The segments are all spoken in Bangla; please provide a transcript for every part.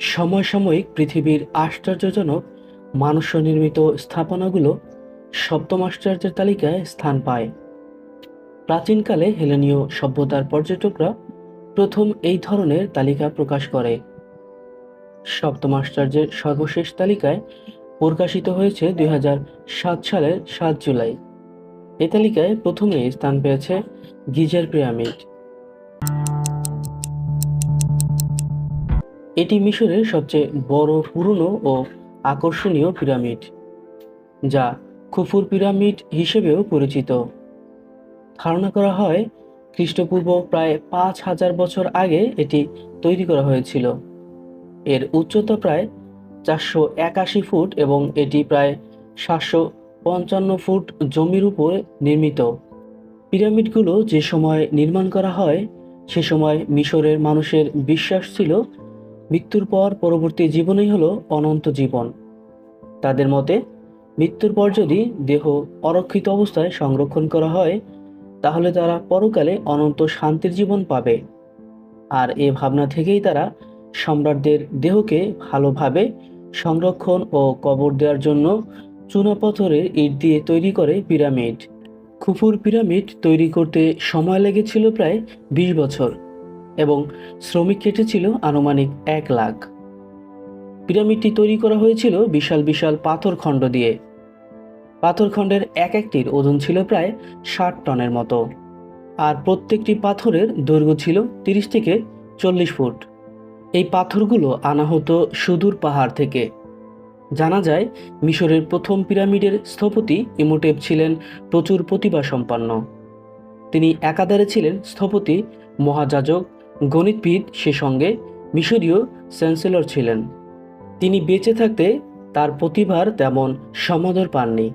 সমসাময়িক পৃথিবীর আশ্চর্যজনক মানুষ নির্মিত স্থাপনাগুলো সপ্তম আশ্চর্যের তালিকায় স্থান পায়। প্রাচীনকালে হেলেনীয় সভ্যতার পর্যটকরা প্রথম এই ধরনের তালিকা প্রকাশ করে। সপ্তম আশ্চর্যের সর্বশেষ তালিকায় প্রকাশিত হয়েছে দুই সালের সাত জুলাই। এ তালিকায় প্রথমে স্থান পেয়েছে গিজার পিরামিড। এটি মিশরের সবচেয়ে বড় পুরনো ও আকর্ষণীয় পিরামিড, যা খুফুর পিরামিড হিসেবেও পরিচিত। ধারণা করা হয়, খ্রিস্টপূর্ব প্রায় পাঁচ হাজার বছর আগে এটি তৈরি করা হয়েছিল। এর উচ্চতা প্রায় চারশো একাশি ফুট এবং এটি প্রায় সাতশো পঞ্চান্ন ফুট জমির উপর নির্মিত। পিরামিডগুলো যে সময় নির্মাণ করা হয়, সে সময় মিশরের মানুষের বিশ্বাস ছিল মৃত্যুর পর পরবর্তী জীবনই হলো অনন্ত জীবন। তাদের মতে, মৃত্যুর পর যদি দেহ অরক্ষিত অবস্থায় সংরক্ষণ করা হয়, তাহলে তারা পরকালে অনন্ত শান্তির জীবন পাবে। আর এ ভাবনা থেকেই তারা সম্রাটদের দেহকে ভালোভাবে সংরক্ষণ ও কবর দেওয়ার জন্য চুনাপাথরের ইট দিয়ে তৈরি করে পিরামিড। খুফুর পিরামিড তৈরি করতে সময় লেগেছিল প্রায় বিশ বছর। এবং শ্রমিক কেটেছিল আনুমানিক এক লাখ। পিরামিডটি তৈরি করা হয়েছিল বিশাল বিশাল পাথরখণ্ড দিয়ে। পাথরখণ্ডের এক একটির ওজন ছিল প্রায় ষাট টনের মতো। আর প্রত্যেকটি পাথরের দৈর্ঘ্য ছিল তিরিশ থেকে চল্লিশ ফুট। এই পাথরগুলো আনা হতো সুদূর পাহাড় থেকে। জানা যায়, মিশরের প্রথম পিরামিডের স্থপতি ইমোটেপ ছিলেন প্রচুর প্রতিভা সম্পন্ন তিনি একাধারে ছিলেন স্থপতি, মহাযাজক গণিতবিদ সে সঙ্গে মিশরীয় চ্যান্সেলর ছিলেন। তিনি বেঁচে থাকতে তার প্রতিভার তেমন সমাদর পাননি।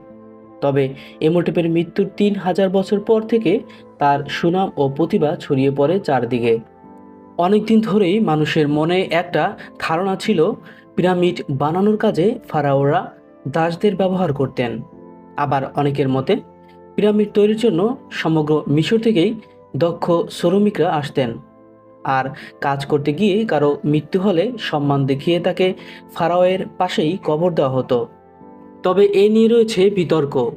তবে এমোটেপের মৃত্যুর তিন হাজার বছর পর থেকে তার সুনাম ও প্রতিভা ছড়িয়ে পড়ে চারদিকে। অনেকদিন ধরেই মানুষের মনে একটা ধারণা ছিল, পিরামিড বানানোর কাজে ফারাওরা দাসদের ব্যবহার করতেন। আবার অনেকের মতে, পিরামিড তৈরির জন্য সমগ্র মিশর থেকেই দক্ষ শ্রমিকরা আসতেন। আর কাজ করতে গিয়ে কারও মৃত্যু হলে সম্মান দেখিয়ে তাকে ফারাওয়ের পাশেই কবর দেওয়া হতো। তবে এ নিয়ে রয়েছে বিতর্ক।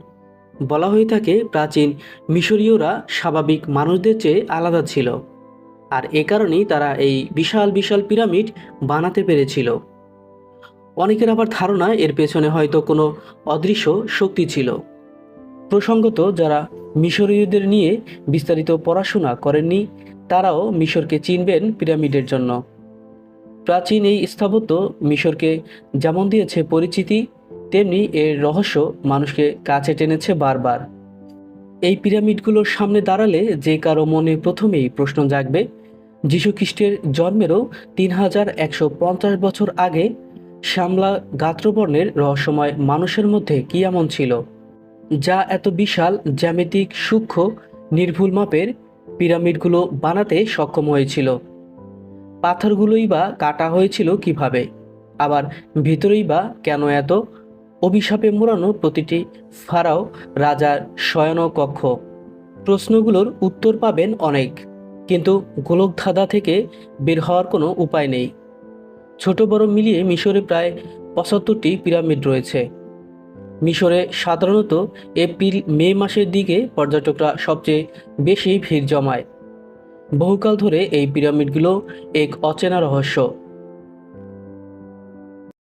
বলা হয়ে থাকে, প্রাচীন মিশরীয়রা স্বাভাবিক মানুষদের চেয়ে আলাদা ছিল। আর এ কারণেই তারা এই বিশাল বিশাল পিরামিড বানাতে পেরেছিল। অনেকের আবার ধারণা, এর পেছনে হয়তো কোনো অদৃশ্য শক্তি ছিল। প্রসঙ্গত, যারা মিশরীয়দের নিয়ে বিস্তারিত পড়াশোনা করেননি। তারাও মিশরকে চিনবেন পিরামিডের জন্য। প্রাচীন এই স্থাপত্য মিশরকে যেমন দিয়েছে পরিচিতি, তেমনি এর রহস্য মানুষকে কাছে টেনেছে বারবার। এই পিরামিডগুলোর সামনে দাঁড়ালে যে কারও মনে প্রথমেই প্রশ্ন জাগবে খ্রিস্টের জন্মেরও তিন হাজার একশো পঞ্চাশ বছর আগে শ্যামলা গাত্রবর্ণের রহস্যময় মানুষের মধ্যে কী এমন ছিল? যা এত বিশাল জ্যামিতিক, সূক্ষ্ম, নির্ভুল মাপের পিরামিডগুলো বানাতে সক্ষম হয়েছিল। পাথরগুলোই বা কাটা হয়েছিল কীভাবে? আবার ভিতরেই বা কেন এত? অভিশাপে মোড়ানো প্রতিটি ফারাও রাজার শয়ন কক্ষ প্রশ্নগুলোর উত্তর পাবেন অনেক, কিন্তু গোলকধাঁধা থেকে বের হওয়ার কোনো উপায় নেই। ছোট বড় মিলিয়ে মিশরে প্রায় পঁচাত্তরটি পিরামিড রয়েছে। মিশরে সাধারণত এপ্রিল, মে মাসের দিকে পর্যটকরা সবচেয়ে বেশি ভিড় জমায়। বহুকাল ধরে এই পিরামিডগুলো এক অচেনা রহস্য।